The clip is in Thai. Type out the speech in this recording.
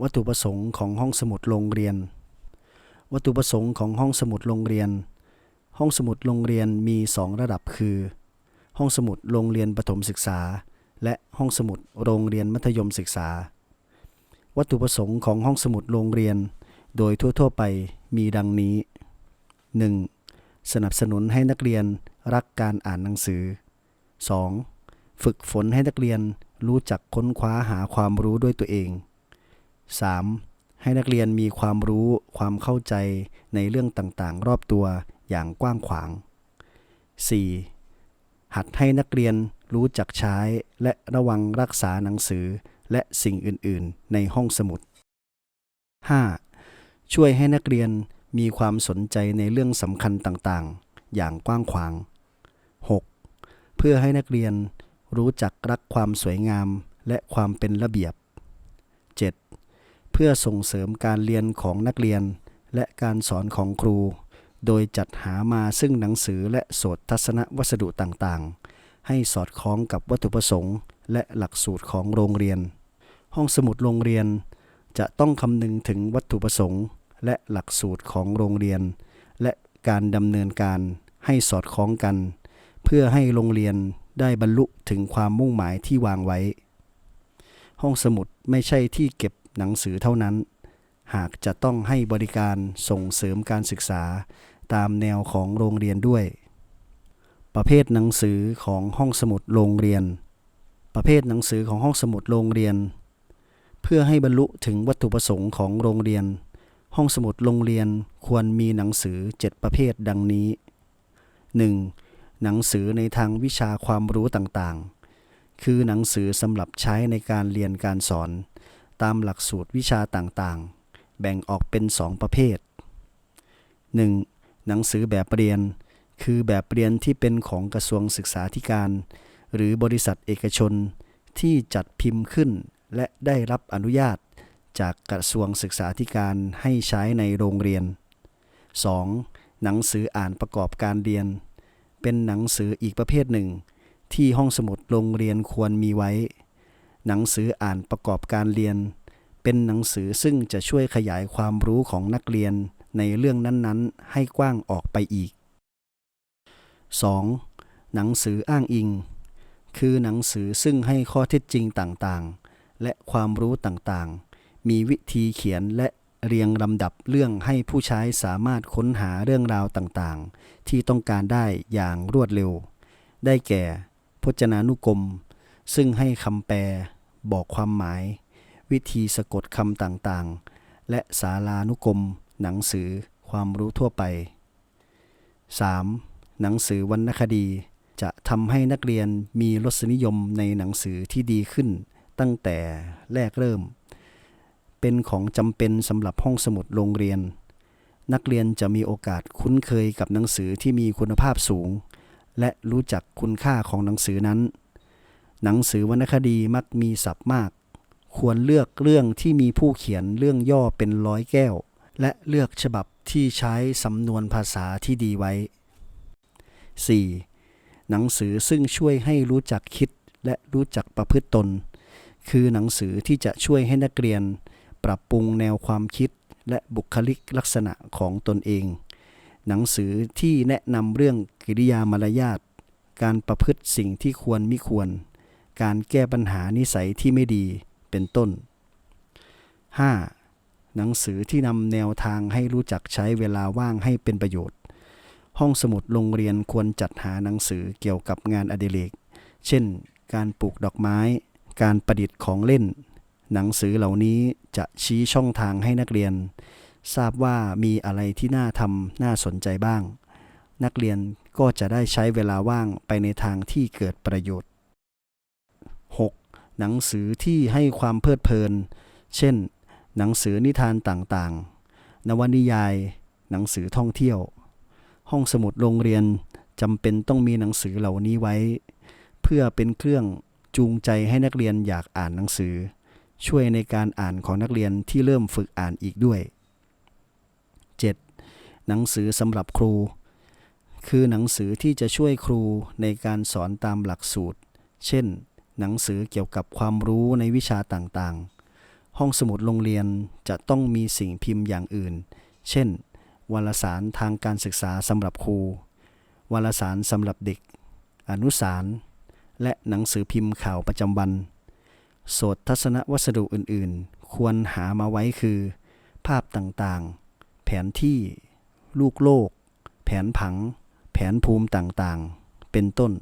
วัตถุประสงค์ของห้องสมุดโรงเรียน วัตถุประสงค์ของห้องสมุดโรงเรียน ห้องสมุดโรงเรียนมีสองระดับคือ ห้องสมุดโรงเรียนประถมศึกษา และห้องสมุดโรงเรียนมัธยมศึกษา วัตถุประสงค์ของห้องสมุดโรงเรียน โดยทั่ว ๆ ไปมีดังนี้ 1. สนับสนุนให้นักเรียนรักการอ่านหนังสือ 2. ฝึกฝนให้นักเรียนรู้จักค้นคว้าหาความรู้ด้วยตัวเอง 3. ให้นักเรียนมีความรู้ความเข้าใจในเรื่องต่างๆ รอบตัวอย่างกว้างขวาง 4. หัดให้นักเรียนรู้จักใช้และระวังรักษาหนังสือและสิ่งอื่น ๆ ในห้องสมุด 5. ช่วยให้นักเรียนมีความสนใจในเรื่องสำคัญต่างๆ อย่างกว้างขวาง 6. เพื่อให้นักเรียนรู้จักรักความสวยงามและความเป็นระเบียบ เพื่อส่งเสริมการเรียนของนักเรียน และการสอนของครู โดยจัดหามาซึ่งหนังสือและโสตทัศนวัสดุต่างๆ ให้สอดคล้องกับวัตถุประสงค์ และหลักสูตรของโรงเรียน ห้องสมุดโรงเรียน จะต้องคำนึงถึงวัตถุประสงค์ และหลักสูตรของโรงเรียน และการดำเนินการให้สอดคล้องกัน เพื่อให้โรงเรียนได้บรรลุถึงความมุ่งหมายที่วางไว้ ห้องสมุดไม่ใช่ที่เก็บ หนังสือเท่านั้น หากจะต้องให้บริการส่งเสริมการศึกษาตามแนวของโรงเรียนด้วย ประเภทหนังสือของห้องสมุดโรงเรียน ประเภทหนังสือของห้องสมุดโรงเรียน เพื่อให้บรรลุถึงวัตถุประสงค์ของโรงเรียน ห้องสมุดโรงเรียนควรมีหนังสือ 7 ประเภทดังนี้ 1. หนังสือในทางวิชาความรู้ต่างๆ คือหนังสือสำหรับใช้ในการเรียนการสอน ตามหลักสูตรวิชาต่างๆ แบ่งออกเป็น 2 ประเภท 1. หนังสือแบบเรียน คือแบบเรียนที่เป็นของกระทรวงศึกษาธิการ หรือบริษัทเอกชนที่จัดพิมพ์ขึ้น และได้รับอนุญาตจากกระทรวงศึกษาธิการให้ใช้ในโรงเรียน 2. หนังสืออ่านประกอบการเรียน เป็นหนังสืออีกประเภทหนึ่ง ที่ห้องสมุดโรงเรียนควรมีไว้ หนังสืออ่านประกอบการเรียน เป็นหนังสือซึ่งจะช่วยขยายความรู้ของนักเรียนในเรื่องนั้นๆ ให้กว้างออกไปอีก 2. หนังสืออ้างอิง คือหนังสือซึ่งให้ข้อเท็จจริงต่างๆ และความรู้ต่างๆ มีวิธีเขียนและเรียงลำดับเรื่องให้ผู้ใช้สามารถค้นหาเรื่องราวต่างๆ ที่ต้องการได้อย่างรวดเร็ว ได้แก่ พจนานุกรม ซึ่งให้คำแปล บอกความหมาย วิธีสะกดคำต่างๆ และสารานุกรม หนังสือความรู้ทั่วไป 3. หนังสือวรรณคดี จะทำให้นักเรียนมีรสนิยมในหนังสือที่ดีขึ้น ตั้งแต่แรกเริ่ม เป็นของจำเป็นสำหรับห้องสมุดโรงเรียน นักเรียนจะมีโอกาสคุ้นเคยกับหนังสือที่มีคุณภาพสูง และรู้จักคุณค่าของหนังสือนั้น หนังสือวรรณคดีมักมีศัพท์มาก ควรเลือกเรื่องที่มีผู้เขียนเรื่องย่อเป็นร้อยแก้ว และเลือกฉบับที่ใช้สำนวนภาษาที่ดีไว้ 4. หนังสือซึ่งช่วยให้รู้จักคิดและรู้จักประพฤติตน คือหนังสือที่จะช่วยให้นักเรียน ปรับปรุงแนวความคิดและบุคลิกลักษณะของตนเอง หนังสือที่แนะนำเรื่องกิริยามารยาท การประพฤติสิ่งที่ควรมิควร การแก้ปัญหานิสัยที่ไม่ดี เป็นต้น 5. หนังสือที่นำแนวทางให้รู้จักใช้เวลาว่างให้เป็นประโยชน์ ห้องสมุดโรงเรียนควรจัดหาหนังสือเกี่ยวกับงานอดิเรก เช่น การปลูกดอกไม้ การประดิษฐ์ของเล่น หนังสือเหล่านี้จะชี้ช่องทางให้นักเรียน ทราบว่ามีอะไรที่น่าทำน่าสนใจบ้าง นักเรียนก็จะได้ใช้เวลาว่างไปในทางที่เกิดประโยชน์ หนังสือที่ให้ความเพลิดเพลิน เช่น หนังสือนิทานต่างๆ นวนิยาย หนังสือท่องเที่ยว ห้องสมุดโรงเรียนจำเป็นต้องมีหนังสือเหล่านี้ไว้ เพื่อเป็นเครื่องจูงใจให้นักเรียนอยากอ่านหนังสือ ช่วยในการอ่านของนักเรียนที่เริ่มฝึกอ่านอีกด้วย 7. หนังสือสำหรับครู คือหนังสือที่จะช่วยครูในการสอนตามหลักสูตร เช่น หนังสือเกี่ยวกับความรู้ในวิชาต่างๆ ห้องสมุดโรงเรียนจะต้องมีสิ่งพิมพ์อย่างอื่น เช่น วารสารทางการศึกษาสำหรับครู วารสารสำหรับเด็ก อนุสาร และหนังสือพิมพ์ข่าวประจำวัน โสตทัศนวัสดุอื่นๆ ควรหามาไว้คือ ภาพต่างๆ แผนที่ ลูกโลก แผนผัง แผนภูมิต่างๆ เป็นต้น